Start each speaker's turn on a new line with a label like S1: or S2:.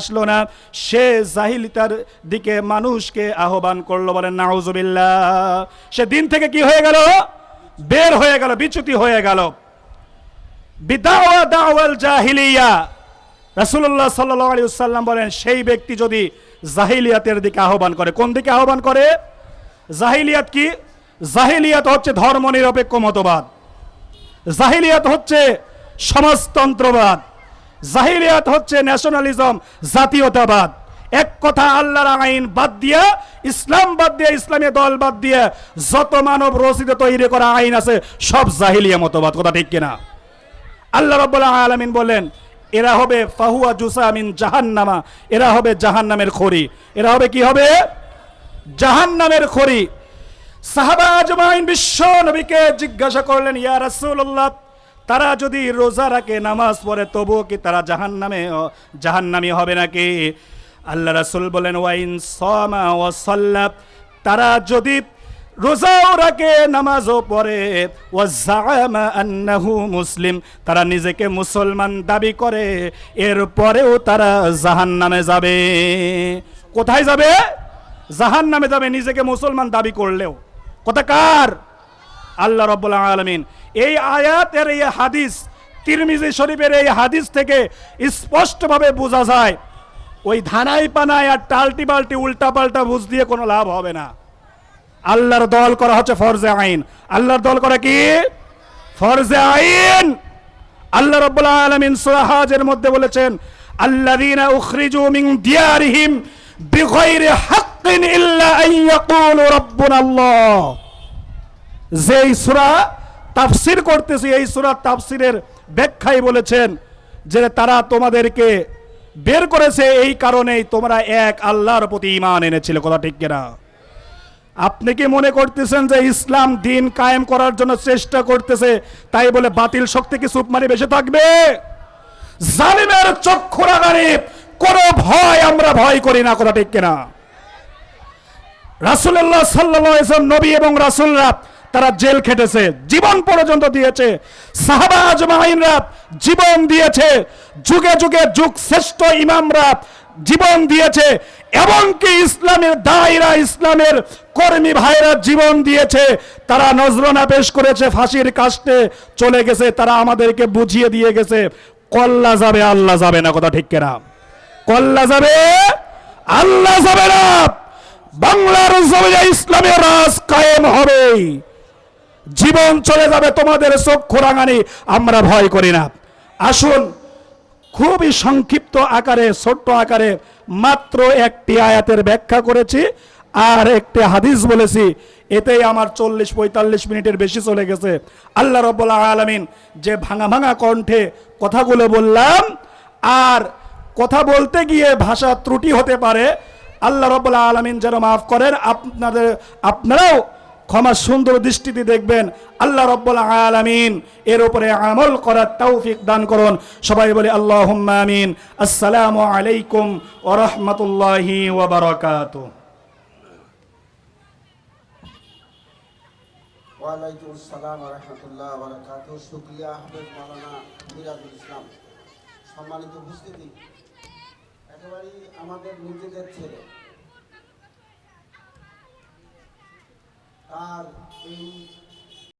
S1: আসলো না, সে জাহিলিতার দিকে মানুষকে আহ্বান করল, বলেন, নাউজুবিল্লাহ। সে দিন থেকে কি হয়ে গেল? বের হয়ে গেল, বিচ্যুতি হয়ে গেল। বিদাওয়া দাওয়াল জাহিলিয়া। রাসূলুল্লাহ সাল্লাল্লাহু আলাইহি ওয়াসাল্লাম বলেন, সেই ব্যক্তি যদি জাহিলিয়াতের দিকে আহ্বান করে। কোন দিকে আহ্বান করে? জাহিলিয়াত কি? জাহিলিয়াত হচ্ছে ধর্মনিরপেক্ষ মতবাদ। জাহিলিয়াত হচ্ছে সমাজতন্ত্রবাদ। জাহিলিয়াত হচ্ছে ন্যাশনালিজম জাতীয়তাবাদ। এক কথা আল্লাহর আইন বাদ দিয়ে, ইসলাম বাদ দিয়ে, ইসলামী দল বাদ দিয়ে যত মানব রচিত তৈরি করা আইন আছে, সব জাহিলিয়া মতবাদ, কথা ঠিক কিনা? আল্লাহ রাব্বুল আলামিন বলেন এরা হবে ফাহুয়া জুসামিন জাহান্নামা, এরা হবে জাহান্নামের খড়ি। এরা হবে কি হবে? জাহান্নামের খড়ি। সাহাবা আজমাইন বিশ্ব নবীকে জিজ্ঞাসা করলেন, ইয়া রাসূলুল্লাহ তারা যদি রোজা রাখে, নামাজ পড়ে, তবুও কি তারা জাহান্নামে জাহান্নামী হবে নাকি? আল্লাহ রাসুল বলেন, ওয়াইন সামা ওয়া সাল্লাত তারা যদি রোজাও রাখে, নামাজও পড়ে ও আন্নাহু মুসলিম তারা নিজেকে মুসলমান দাবি করে, এরপরেও তারা জাহান নামে যাবে। কোথায় যাবে? জাহান নামে যাবে নিজেকে মুসলমান দাবি করলেও। কথা কার? আল্লাহ রব্বুল আলমিন। এই আয়াতের এই হাদিস, তিরমিজি শরীফের এই হাদিস থেকে স্পষ্টভাবে বোঝা যায়, ওই ধানাই পানায় আর টালটি বাল্টি উল্টা পাল্টা বুঝ দিয়ে কোনো লাভ হবে না। আল্লাহর দল করা হচ্ছে ফরজে আইন। আল্লাহর দল করা কি? ফরজে আইন। আল্লাহ রাব্বুল আলমিন সূরা হাজের মধ্যে বলেছেন, আল্লাযীনা উখরিজু মিন দিয়ারিহিম বিগাইরি হাক্কিন ইল্লা আন ইয়াকুলু আল্লাহ যেই সূরা তাফসীর করতেছি, এই সুরা তাফসীরের ব্যাখ্যায় বলেছেন যে তারা তোমাদেরকে বের করেছে এই কারণেই তোমরা এক আল্লাহর প্রতি ঈমান এনেছিল, কথা ঠিক কিনা? আপনি কি মনে করতেছেন যে ইসলাম দিন কায়েম করার জন্য চেষ্টা করতেছে, তাই বলে বাতিল শক্তি কি চুপ মারি বেঁচে থাকবে? জালিমের চক্ষুরা রাগানি কোনো ভয় আমরা ভয় করি না, কথা ঠিক কিনা? রাসুল্লাহ সাল্লাম নবী এবং রাসুলরা তারা জেল খেটেছে, জীবন পর্যন্ত দিয়েছে। সাহাবা আজমাইনরা জীবন দিয়েছে, যুগে যুগে যুগ শ্রেষ্ঠ ইমামরা জীবন দিয়েছে, এমনকি ইসলামের দায়রা ইসলামের কর্মী ভাইরা জীবন দিয়েছে। তারা নজরানা পেশ করেছে, ফাঁসির কাস্টে চলে গেছে, তারা আমাদেরকে বুঝিয়ে দিয়ে গেছে, কল্লা যাবে আল্লাহ যাবে না, কথা ঠিক কেনা? কল্লা যাবে আল্লাহ যাবে না। বাংলার জমিনে ইসলামের রাজ কায়েম হবে জীবন চলে যাবে তোমাদের চক্ষু রাঙানি আমরা ভয় করি না। আসুন, খুবই সংক্ষিপ্ত আকারে, ছোট্ট আকারে মাত্র একটি আয়াতের ব্যাখ্যা করেছি, আর একটি হাদিস বলেছি, এতেই আমার চল্লিশ পঁয়তাল্লিশ মিনিটের বেশি চলে গেছে। আল্লাহ রব্বুল্লাহ আলমিন যে ভাঙা ভাঙা কণ্ঠে কথাগুলো বললাম, আর কথা বলতে গিয়ে ভাষা ত্রুটি হতে পারে, আল্লাহ রব্বুল্লাহ আলমিন যেন মাফ করেন, আপনাদের, আপনারাও ক্ষমা সুন্দর দৃষ্টিতে দেখবেন। আল্লাহ রব্বুল আলামিন এর উপরে আমল করার তৌফিক দান করুন। সবাই বলে আল্লাহ আমিন। আসসালামু আলাইকুম ওয়া রাহমাতুল্লাহি ওয়া
S2: রহমতুল্লাহ সম্মানিত উপস্থিতি। আমাদের নিজেদের ছেলে। তার এই